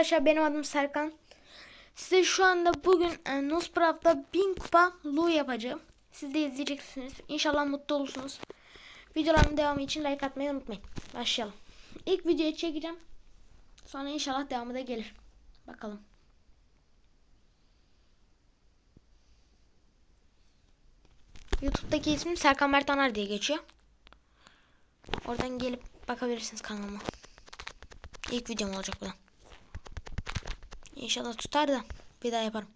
Arkadaşlar benim adım Serkan. Size şu anda bugün e, Nosprav'da 1000 kupa Lu yapacağım. Siz de izleyeceksiniz. İnşallah mutlu olursunuz. Videoların devamı için like atmayı unutmayın. Başlayalım. İlk videoyu çekeceğim. Sonra inşallah devamı da gelir. Bakalım. YouTube'daki ismim Serkan Mert Anar diye geçiyor. Oradan gelip bakabilirsiniz kanalıma. İlk videom olacak bu da. İnşallah tutar da bir daha yaparım.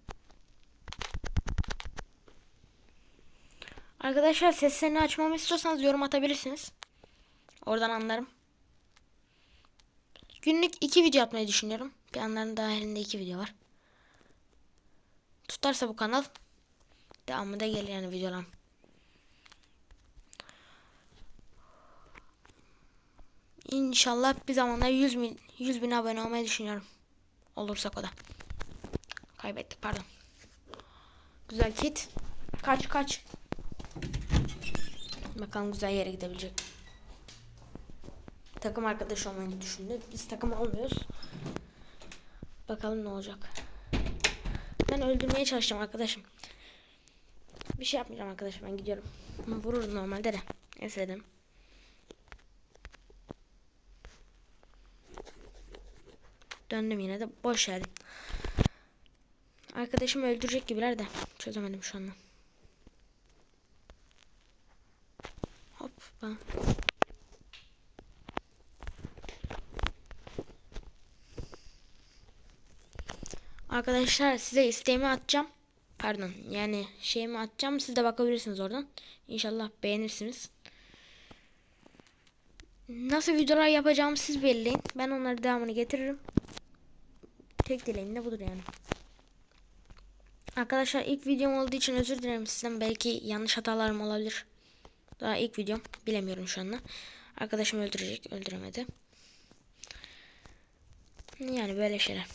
Arkadaşlar seslerini açmamı istiyorsanız yorum atabilirsiniz. Oradan anlarım. Günlük iki video atmayı düşünüyorum. Planların dahilinde iki video var. Tutarsa bu kanal devamı da gelir yani videolarım. İnşallah bir zamanlar 100 bin, 100 bin abone olmayı düşünüyorum. Olursak o da. Kaybettik pardon. Güzel kit. Kaç kaç. Bakalım güzel yere gidebilecek. Takım arkadaş olmayı düşündü. Biz takım olmuyoruz. Bakalım ne olacak. Ben öldürmeye çalışacağım arkadaşım. Bir şey yapmayacağım arkadaşım ben gidiyorum. Vururum normalde de. Neyse Döndüm yine de boş verdim. Arkadaşımı öldürecek gibiler de çözemedim şu anda. Hoppa. Arkadaşlar size isteğimi atacağım. Pardon yani şeyimi atacağım. Siz de bakabilirsiniz oradan. İnşallah beğenirsiniz. Nasıl videolar yapacağımı siz belirleyin. Ben onları devamını getiririm. Tek dileğim de budur yani. Arkadaşlar ilk videom olduğu için özür dilerim sizden. Belki yanlış hatalarım olabilir. Daha ilk videom. Bilemiyorum şu anda. Arkadaşım öldürecek. Öldüremedi. Yani böyle şeyler.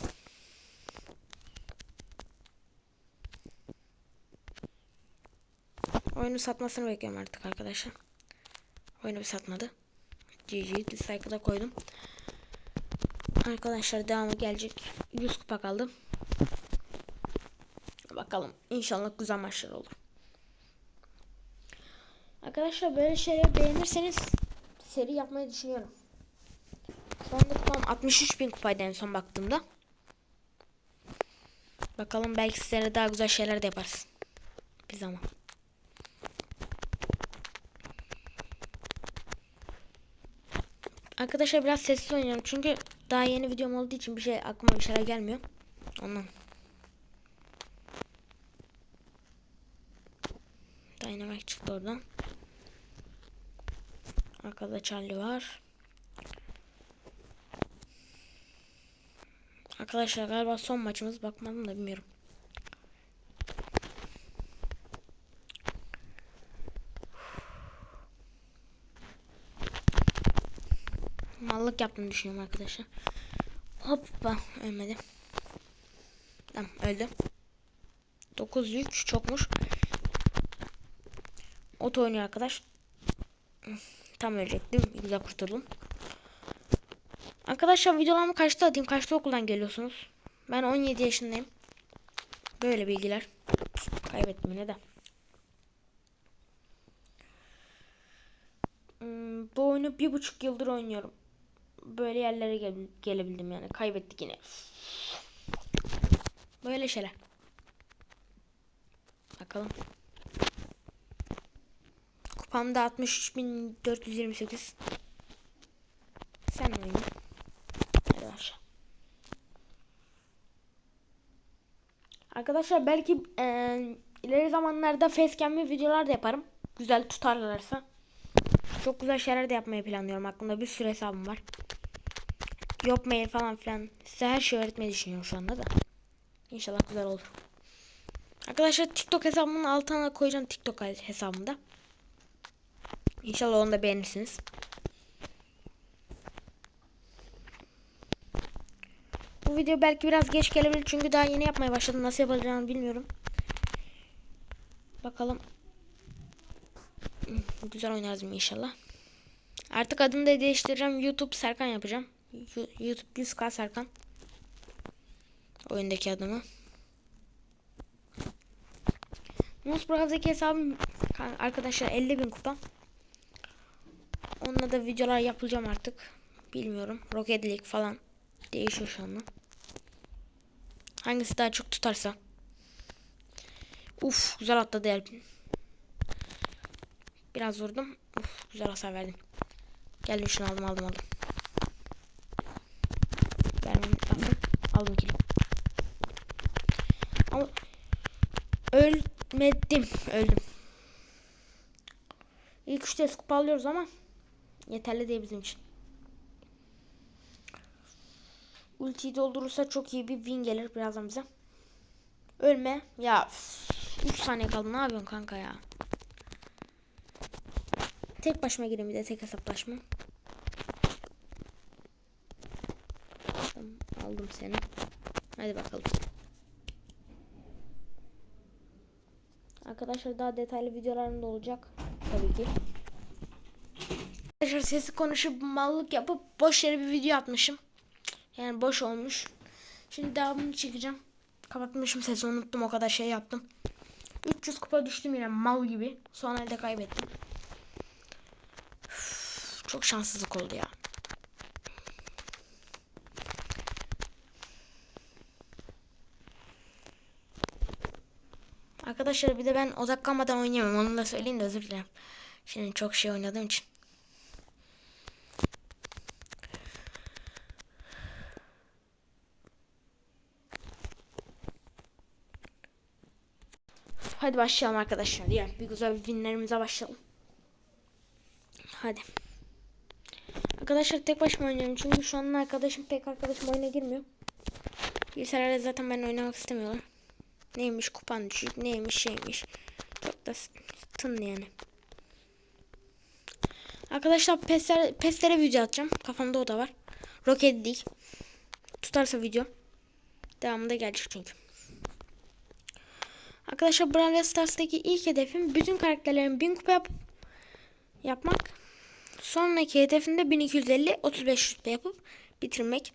Oyunu satmasını bekliyorum artık arkadaşlar. Oyunu bir satmadı. GG dislike'ı da koydum. Arkadaşlar devamı gelecek. 100 kupa kaldı. Bakalım. İnşallah güzel maçlar olur. Arkadaşlar böyle şeyleri beğenirseniz seri yapmayı düşünüyorum. Şu anda kupam 63 bin kupaydı en son baktığımda. Bakalım belki sizlere daha güzel şeyler de yaparız. Bir zaman. Arkadaşlar biraz sessiz oynuyorum çünkü daha yeni videom olduğu için bir şey aklıma bir şeyler gelmiyor. Ondan. Dynamite çıktı oradan. Arkada Charlie var. Arkadaşlar galiba son maçımız bakmadım da bilmiyorum. Mallık yaptığını düşünüyorum arkadaşlar. Hoppa ölmedi. Tamam öldü. 9 yük çokmuş. Ot oynuyor arkadaş. Tam ölecektim. Güzel kurtuldum. Arkadaşlar videolarımı kaçta atayım? Kaçta okuldan geliyorsunuz? Ben 17 yaşındayım. Böyle bilgiler. Kaybettim yine de. Hmm, bu oyunu bir buçuk yıldır oynuyorum. Böyle yerlere gel gelebildim yani. Kaybettik yine. Böyle şeyler. Bakalım. Kupamda 63.428. Sen oyna. Hadi başla. Arkadaşlar belki e, ileri zamanlarda facecam'li videolar da yaparım. Güzel tutarlarsa. Çok güzel şeyler de yapmayı planlıyorum. Aklımda bir sürü hesabım var. Mail falan filan. Size her şeyi öğretmeyi düşünüyorum şu anda da. İnşallah güzel olur. Arkadaşlar TikTok hesabımın altına koyacağım TikTok hesabımda. İnşallah onu da beğenirsiniz. Bu video belki biraz geç gelebilir çünkü daha yeni yapmaya başladım. Nasıl yapacağımı bilmiyorum. Bakalım. Güzel oynarız inşallah. Artık adını da değiştireceğim. YouTube Serkan yapacağım. YouTube 100k Serkan. Oyundaki adımı. Mus Browser'daki hesabım arkadaşlar 50 bin kupa. Onunla da videolar yapacağım artık. Bilmiyorum. Rocket League falan. Değişiyor şu anda. Hangisi daha çok tutarsa. Uf güzel atladı el. Biraz vurdum. Uf güzel hasar verdim. Geldim şunu aldım aldım aldım. Aldım kili. Ama ölmedim. Öldüm. İlk üçte kupa alıyoruz ama yeterli değil bizim için. Ultiyi doldurursa çok iyi bir win gelir birazdan bize. Ölme. Ya 3 saniye kaldı. Ne yapıyorsun kanka ya? Tek başıma gireyim bir de tek hesaplaşma. Tamam, aldım seni. Hadi bakalım. Arkadaşlar daha detaylı videolarım da olacak. Tabii ki. Arkadaşlar sesi konuşup mallık yapıp boş yere bir video atmışım. Yani boş olmuş. Şimdi devamını çekeceğim. Kapatmışım sesi unuttum o kadar şey yaptım. 300 kupa düştüm yine mal gibi. Son elde kaybettim. Üf, çok şanssızlık oldu ya. Arkadaşlar bir de ben odaklanmadan oynayamam. Onu da söyleyeyim de özür dilerim. Şimdi çok şey oynadığım için. Hadi başlayalım arkadaşlar. Yani bir güzel winlerimize başlayalım. Hadi. Arkadaşlar tek başıma oynuyorum çünkü şu an arkadaşım pek arkadaşım oyuna girmiyor. Bilgisayarda zaten ben oynamak istemiyorlar. Neymiş kupan düşük, neymiş şeymiş. Çok da tın yani. Arkadaşlar PES'lere, PES'lere video atacağım. Kafamda o da var. Rocket League. Tutarsa video. Devamında gelecek çünkü. Arkadaşlar Brawl Stars'taki ilk hedefim bütün karakterlerin 1000 kupa yap yapmak. Sonraki hedefimde 1250 35 rütbe yapıp bitirmek.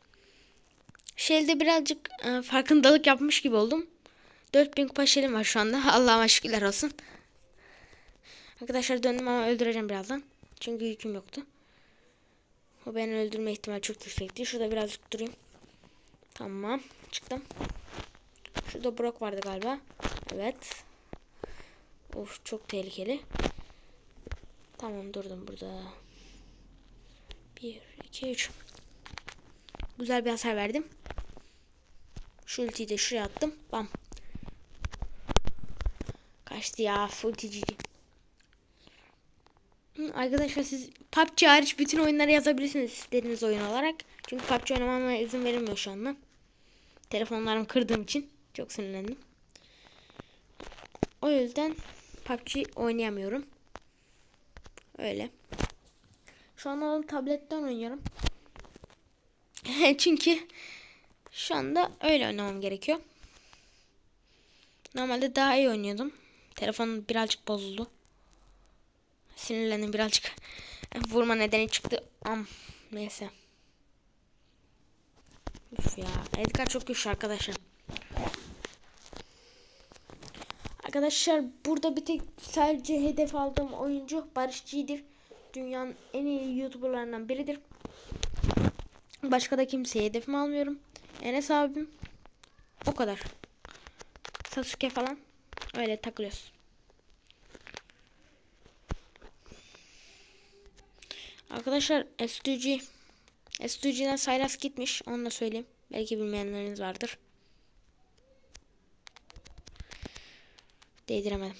Şeyde birazcık e, farkındalık yapmış gibi oldum. 4000 kupa şeyim var şu anda. Allah'ıma şükürler olsun. Arkadaşlar döndüm ama öldüreceğim birazdan. Çünkü yüküm yoktu. O beni öldürme ihtimali çok yüksekti. Şurada birazcık durayım. Tamam. Çıktım. Şurada Brock vardı galiba. Evet. Of çok tehlikeli. Tamam durdum burada. 1, 2, 3. Güzel bir hasar verdim. Şu ultiyi de şuraya attım. Bam. Kaçtı ya. GG. Hı, Arkadaşlar siz PUBG hariç bütün oyunları yazabilirsiniz istediğiniz oyun olarak. Çünkü PUBG oynamama izin verilmiyor şu anda. Telefonlarımı kırdığım için çok sinirlendim. O yüzden PUBG oynayamıyorum. Öyle. Şu anda tabletten oynuyorum. Çünkü şu anda öyle oynamam gerekiyor. Normalde daha iyi oynuyordum. Telefon birazcık bozuldu. Sinirlendim birazcık. Vurma nedeni çıktı. Am neyse. Üf ya. Edgar çok güçlü arkadaşlar. Arkadaşlar burada bir tek sadece hedef aldığım oyuncu Barış G'dir. Dünyanın en iyi YouTuber'larından biridir. Başka da kimseye hedefimi almıyorum. Enes abim. O kadar. Sasuke falan. Öyle takılıyoruz. Arkadaşlar S2G S2G'den Sayras gitmiş. Onu da söyleyeyim. Belki bilmeyenleriniz vardır. Değdiremedim.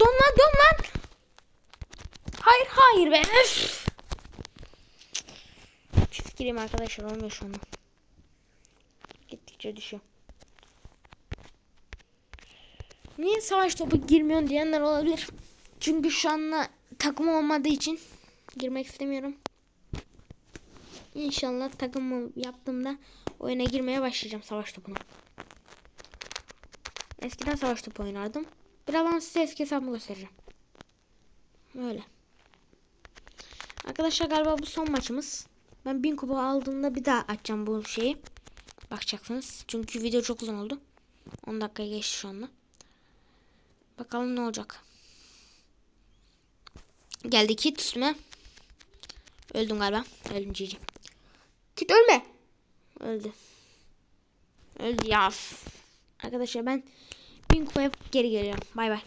Don lan don lan. Hayır hayır be. Üf. Çift gireyim arkadaşlar olmuyor şu anda. Gittikçe düşüyor. Niye savaş topu girmiyorsun diyenler olabilir. Çünkü şu anda takım olmadığı için girmek istemiyorum. İnşallah takımı yaptığımda oyuna girmeye başlayacağım savaş topuna. Eskiden savaş topu oynardım. Birazdan size eski hesabımı göstereceğim. Öyle. Arkadaşlar galiba bu son maçımız. Ben 1000 kupa aldığımda bir daha açacağım bu şeyi. bakacaksınız. Çünkü video çok uzun oldu. 10 dakikaya geçti şu anda. Bakalım ne olacak. Geldi kit üstüme. Öldüm galiba. Öldüm cici. Kit ölme. Öldü. Öldü ya. Arkadaşlar ben bin kupa yapıp geri geliyorum. Bay bay.